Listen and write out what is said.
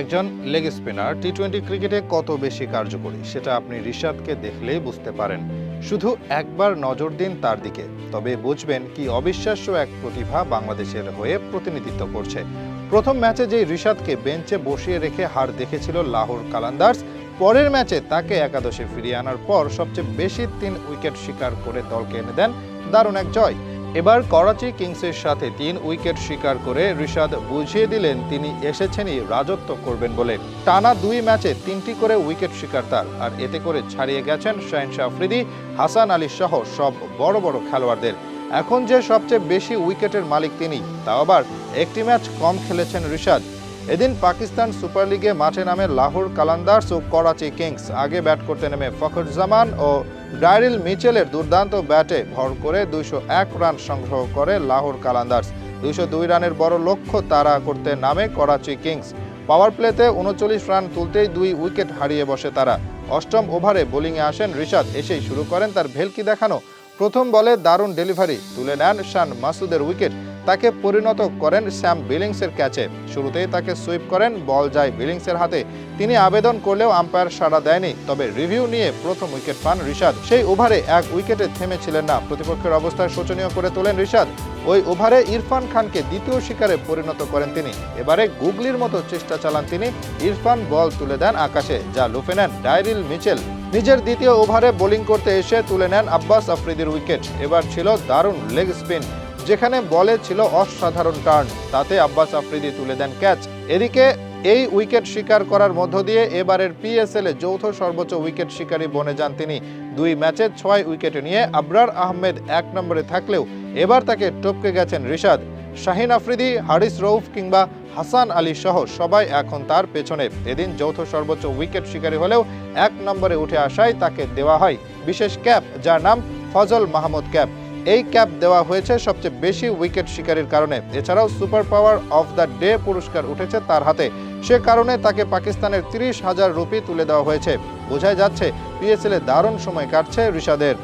একজন leg spinner T twenty ক্রিকেটে কত বেশি কার্যকরী, সেটা আপনি রিশাদকে দেখলেই বুঝতে পারেন। শুধু একবার নজর দিন তার দিকে, তবে বুঝবেন কি অবিশ্বাস্য এক প্রতিভা বাংলাদেশের হয়ে প্রতিনিধিত্ব করছে। প্রথম ম্যাচে যেই রিশাদকে বেঞ্চে বসিয়ে রেখে হার দেখেছিল লাহোর কালান্দার্স, পরের ম্যাচে তাকে একাদশে ফিরিয়ে আনার পর সবচেয়ে বেশি তিন উইকেট শিকার করে দলকে এনে দেন দারুণ এক জয়। এবার করাচি কিংসের সাথে তিন উইকেট শিকার করে ঋষাদ বুঝিয়ে দিলেন তিনি এসেছেনই রাজত্ব করবেন বলে। টানা দুই ম্যাচে তিনটি করে উইকেট শিকার তার, আর এতে করে ছাড়িয়ে গেছেন শাহিন আফ্রিদি হাসান আলী সহ সব বড় বড় খেলোয়াড়দের। এখন যে সবচেয়ে বেশি উইকেটের মালিক তিনি, তাও আবার একটি ম্যাচ কম খেলেছেন ঋষাদ এদিন পাকিস্তান সুপার লিগে মাঠে নামে লাহোর কালান্দার্স ও করাচি কিংস। আগে ব্যাট করতে নেমে ফখরুজ্জামান ও ডাইরিল মিচেলের দুর্দান্ত ব্যাটে ভর করে দুইশো এক রান সংগ্রহ করে লাহোর কালান্দার্স দুইশো দুই রানের বড় লক্ষ্য তারা করতে নামে করাচি কিংস। পাওয়ার প্লেতে উনচল্লিশ রান তুলতেই দুই উইকেট হারিয়ে বসে তারা। অষ্টম ওভারে বোলিংয়ে আসেন ঋষাদ এসেই শুরু করেন তার ভেলকি দেখানো। প্রথম বলে দারুণ ডেলিভারি তুলে নেন শান মাসুদের উইকেট। তাকে পরিণত করেন স্যাম বিলিংসের ক্যাচে। শুরুতেই তাকে সুইপ করেন বল যায় বিলিংসের হাতে। তিনি আবেদন করলেও আম্পায়ার সাড়া দেয়নি, তবে রিভিউ নিয়ে প্রথম উইকেট পান ঋষাদ সেই ওভারে এক উইকেটে থেমেছিলেন না। প্রতিপক্ষের অবস্থা শোচনীয় করে তোলেন ঋষাদ ওই ওভারে ইরফান খানকে দ্বিতীয় শিকারে পরিণত করেন তিনি। এবারে গুগলির মতো চেষ্টা চালান তিনি। ইরফান বল তুলে দেন আকাশে, যা লুফে নেন ডাইরিল মিচেল। নিজের দ্বিতীয় ওভারে বোলিং করতে এসে তুলে নেন আব্বাস আফ্রিদির উইকেট। এবার ছিল দারুণ লেগ স্পিন। যেখানে বলে ছিল অসাধারণ টার্ন, তাতে আব্বাস আফ্রিদি তুলে দেন ক্যাচ। এদিকে এই উইকেট শিকার করার মধ্য দিয়ে এবারের পিএসএল এ যৌথ সর্বোচ্চ উইকেট শিকারী বনে যান তিনি। দুই ম্যাচে ছয় উইকেটে নিয়ে আবরার আহমেদ এক নম্বরে থাকলেও এবার তাকে টপকে গেছেন রিশাদ। শাহিন আফ্রিদি, হারিস রৌফ কিংবা হাসান আলী সহ সবাই এখন তার পেছনে। এদিন যৌথ সর্বোচ্চ উইকেট শিকারী হলেও এক নম্বরে উঠে আসায় তাকে দেওয়া হয়। বিশেষ ক্যাপ, যার নাম ফজল মাহমুদ ক্যাপ। এই ক্যাপ দেওয়া হয়েছে সবচেয়ে বেশি উইকেট শিকারীর কারণে। এছাড়াও super power of the day পুরস্কার উঠেছে তার হাতে। সে কারণে তাকে পাকিস্তানের তিরিশ হাজার রুপি তুলে দেওয়া হয়েছে। বোঝাই যাচ্ছে, পিএসএল এ দারুণ সময় কাটছে ঋষাদের